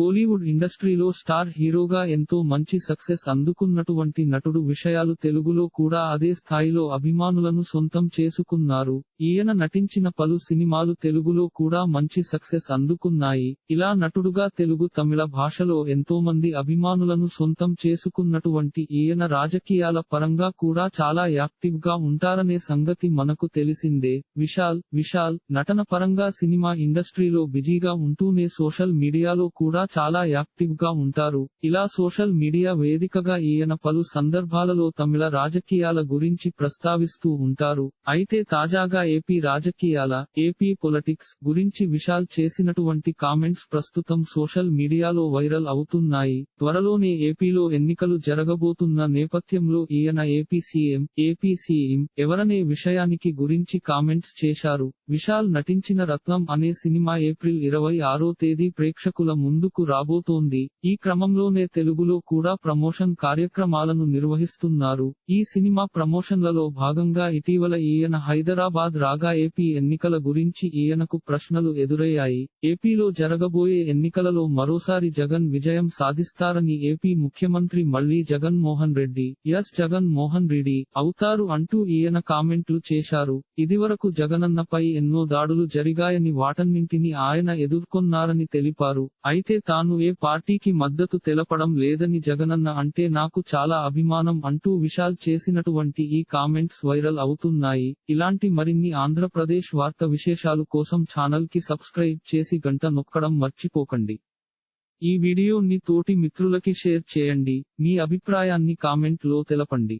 కోలీవుడ్ ఇండస్ట్రీలో స్టార్ హీరోగా ఎంతో మంచి సక్సెస్ అందుకున్నటువంటి నటుడు విషయాలు తెలుగులో కూడా అదే స్థాయిలో అభిమానులను సొంతం చేసుకున్నారు. ఈయన నటించిన పలు సినిమాలు తెలుగులో కూడా మంచి సక్సెస్ అందుకున్నాయి. ఇలా నటుడుగా తెలుగు తమిళ భాషలో ఎంతో మంది అభిమానులను సొంతం చేసుకున్నటువంటి ఈయన రాజకీయాల పరంగా కూడా చాలా యాక్టివ్గా ఉంటారనే సంగతి మనకు తెలిసిందే. విశాల్ విశాల్ నటన పరంగా సినిమా ఇండస్ట్రీలో బిజీగా ఉంటూనే సోషల్ మీడియాలో కూడా చాలా యాక్టివ్గా ఉంటారు. ఇలా సోషల్ మీడియా వేదికగా ఈయన పలు సందర్భాలలో తమిళ రాజకీయాల గురించి ప్రస్తావిస్తూ ఉంటారు. అయితే తాజాగా ఏపీ రాజకీయాల ఏపీ పొలిటిక్స్ గురించి విశాల్ చేసినటువంటి కామెంట్స్ ప్రస్తుతం సోషల్ మీడియాలో వైరల్ అవుతున్నాయి. త్వరలోనే ఏపీలో ఎన్నికలు జరగబోతున్న నేపథ్యంలో ఈయన ఏపీ సీఎం ఏపీ సీఎం ఎవరనే విషయానికి గురించి కామెంట్స్ చేశారు. విశాల్ నటించిన రత్నం అనే సినిమా ఏప్రిల్ ఇరవై ఆరో తేదీ ప్రేక్షకుల ముందుకు రాబోతోంది. ఈ క్రమంలోనే తెలుగులో కూడా ప్రమోషన్ కార్యక్రమాలను నిర్వహిస్తున్నారు. ఈ సినిమా ప్రమోషన్లలో భాగంగా ఇటీవల ఈయన హైదరాబాద్ రాగా ఏపీ ఎన్నికల గురించి ఈయనకు ప్రశ్నలు ఎదురయ్యాయి. ఏపీలో జరగబోయే ఎన్నికలలో మరోసారి జగన్ విజయం సాధిస్తారని ఏపీ ముఖ్యమంత్రి మళ్ళీ జగన్ మోహన్ రెడ్డి ఎస్ జగన్ మోహన్ రెడ్డి అవుతారు అంటూ ఈయన కామెంట్లు చేశారు. ఇదివరకు జగనన్నపై ఎన్నో దాడులు జరిగాయని వాటన్నింటినీ ఆయన ఎదుర్కొన్నారని తెలిపారు. అయితే తాను ఏ పార్టీకి మద్దతు తెలపడం లేదని జగనన్న అంటే నాకు చాలా అభిమానం అంటూ విశాల్ చేసినటువంటి ఈ కామెంట్స్ వైరల్ అవుతున్నాయి. ఇలాంటి మరిన్ని ఆంధ్రప్రదేశ్ వార్త విశేషాలు కోసం ఛానల్కి సబ్స్క్రైబ్ చేసి గంట నొక్కడం మర్చిపోకండి. ఈ వీడియోని తోటి మిత్రులకి షేర్ చేయండి. మీ అభిప్రాయాన్ని కామెంట్లో తెలపండి.